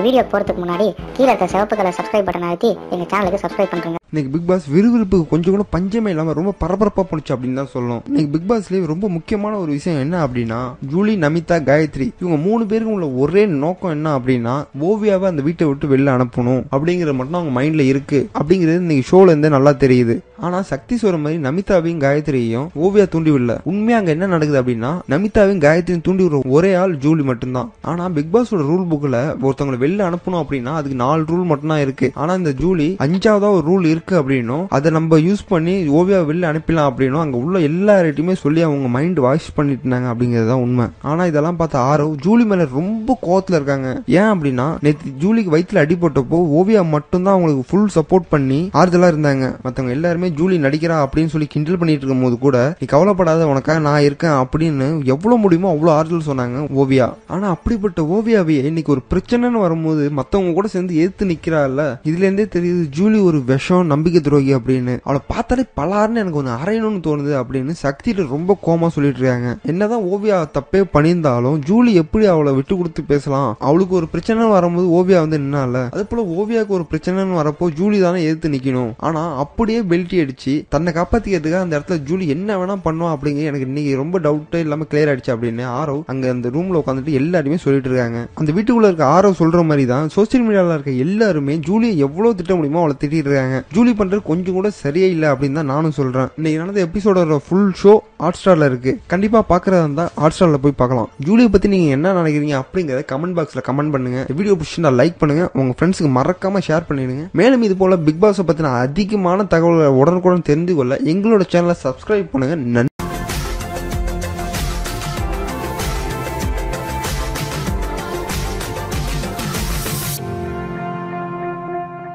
Video போகிறதுக்கு முன்னாடி கீழே இருக்க சிவப்பு கலர் சப்ஸ்கிரைப் பட்டன் அழுத்தி எங்கள் சேனலுக்கு சப்ஸ்கிரைப் பண்ணுறேங்க இன்னைக்கு பிக் பாஸ் விறுவிறுப்பு கொஞ்சம் கூட பஞ்சமே இல்லாம ரொம்ப பரபரப்பா போணுச்சு அப்படின்னு தான் சொல்லணும். இன்னைக்கு பிக் பாஸ்லயே ரொம்ப முக்கியமான ஒரு விஷயம் என்ன அப்படின்னா ஜூலி நமிதா காயத்ரி இவங்க மூணு பேருக்கும் உள்ள ஒரே நோக்கம் என்ன அப்படின்னா ஓவியாவை அந்த வீட்டை விட்டு வெளில அனுப்பணும். அப்படிங்கறது மட்டும் அவங்க மைண்ட்ல இருக்கு. அப்படிங்கிறது இன்னைக்கு ஷோல இருந்தே நல்லா தெரியுது. ஆனா சக்தி சொல்ற மாதிரி நமிதாவையும் காயத்ரியையும் ஓவியா தூண்டி விடல. உண்மையா அங்க என்ன நடக்குது அப்படின்னா நமிதாவையும் காயத்ரியும் தூண்டி விடுற ஒரே ஆள் ஜூலி மட்டும்தான். ஆனா பிக் பாஸோட ரூல் புக்ல ஒருத்தவங்களை வெளில அனுப்பணும் அப்படின்னா அதுக்கு நாலு ரூல் மட்டும்தான் இருக்கு. ஆனா இந்த ஜூலி அஞ்சாவதா ஒரு ரூல் இருக்கு அப்படின்னும் அதை நம்ம யூஸ் பண்ணி ஓவியா வெளில அனுப்பலாம் அப்படின்னும் அங்க உள்ள எல்லார்ட்டையுமே சொல்லி அவங்க மைண்ட் வாஷ் பண்ணிட்டு இருந்தாங்க அப்படிங்கிறது தான் உண்மை. ஆனா இதெல்லாம் பார்த்த ஆரவ் ஜூலி மேல ரொம்ப கோவத்துல இருக்காங்க. ஏன் அப்படின்னா நேத்து ஜூலிக்கு வயிற்றுல அடிபட்டப்போ ஓவியா மட்டும்தான் அவங்களுக்கு ஃபுல் சப்போர்ட் பண்ணி ஆறுதலா இருந்தாங்க. மத்தவங்க எல்லாருமே ஜூலி நடிக்கிறா அப்படின்னு சொல்லி கிண்டல் பண்ணிட்டு இருக்கும் போது கூட நீ கவலைப்படாத உனக்காக நான் இருக்கேன் அப்படின்னு எவ்வளவு முடியுமோ அவ்வளவு ஆறுதல் சொன்னாங்க ஓவியா. ஆனா அப்படிப்பட்ட ஓவியாவே இன்னைக்கு ஒரு பிரச்சனைன்னு வரும்போது மத்தவங்க கூட சேர்ந்து எதிர்த்து நிக்கிறாள்ல இதுல இருந்தே தெரியுது ஜூலி ஒரு விஷம் நம்பிக்கை துரோகி அப்படின்னு. அவளை பார்த்தாலே பலாருன்னு எனக்கு ஒன்று அரையணும்னு தோணுது அப்படின்னு சக்தியில ரொம்ப கோமா சொல்லிட்டு இருக்காங்க. என்னதான் ஓவியா தப்பே பண்ணியிருந்தாலும் ஜூலி எப்படி அவளை விட்டு கொடுத்து பேசலாம்? அவளுக்கு ஒரு பிரச்சனை வரும்போது ஓவியா வந்து நின்னால அது போல ஓவியாவுக்கு ஒரு பிரச்சனைன்னு வரப்போ ஜூலி தானே எதிர்த்து நிக்கணும். ஆனா அப்படியே பெல்ட்டி அடிச்சு தன்னை காப்பாத்திக்கிறதுக்காக அந்த இடத்துல ஜூலி என்ன வேணா பண்ணுவா அப்படிங்க எனக்கு இன்னைக்கு ரொம்ப டவுட்டே இல்லாம கிளியர் ஆயிடுச்சு அப்படின்னு ஆரவ் அங்க அந்த ரூம்ல உட்காந்துட்டு எல்லாருமே சொல்லிட்டு இருக்காங்க. அந்த வீட்டுக்குள்ள இருக்க ஆரவ் சொல்ற மாதிரி தான் சோசியல் மீடியால இருக்க எல்லாருமே ஜூலியை எவ்வளவு திட்ட முடியுமோ அவளை திட்டிட்டு இருக்காங்க. ஜூலி பண்ணுறது கொஞ்சம் கூட சரியே இல்லை அப்படின்னு தான் நானும் சொல்கிறேன் இன்னைக்கு நடந்த எபிசோடோட ஃபுல் ஷோ ஹாட் ஸ்டாரில் இருக்குது கண்டிப்பாக பார்க்குறதா இருந்தால் ஹாட் ஸ்டாரில் போய் பார்க்கலாம் ஜூலியை பற்றி நீங்கள் என்ன நினைக்கிறீங்க அப்படிங்கிறத கமெண்ட் பாக்ஸில் கமெண்ட் பண்ணுங்கள் வீடியோ பிடிச்சிருந்தா லைக் பண்ணுங்கள் உங்கள் ஃப்ரெண்ட்ஸுக்கு மறக்காமல் ஷேர் பண்ணிடுங்க. மேலும் இது போல் பிக் பாஸை பற்றின அதிகமான தகவல்களை உடனுக்குடன் தெரிந்து கொள்ள எங்களோட சேனலை சப்ஸ்கிரைப் பண்ணுங்கள் நன்றி.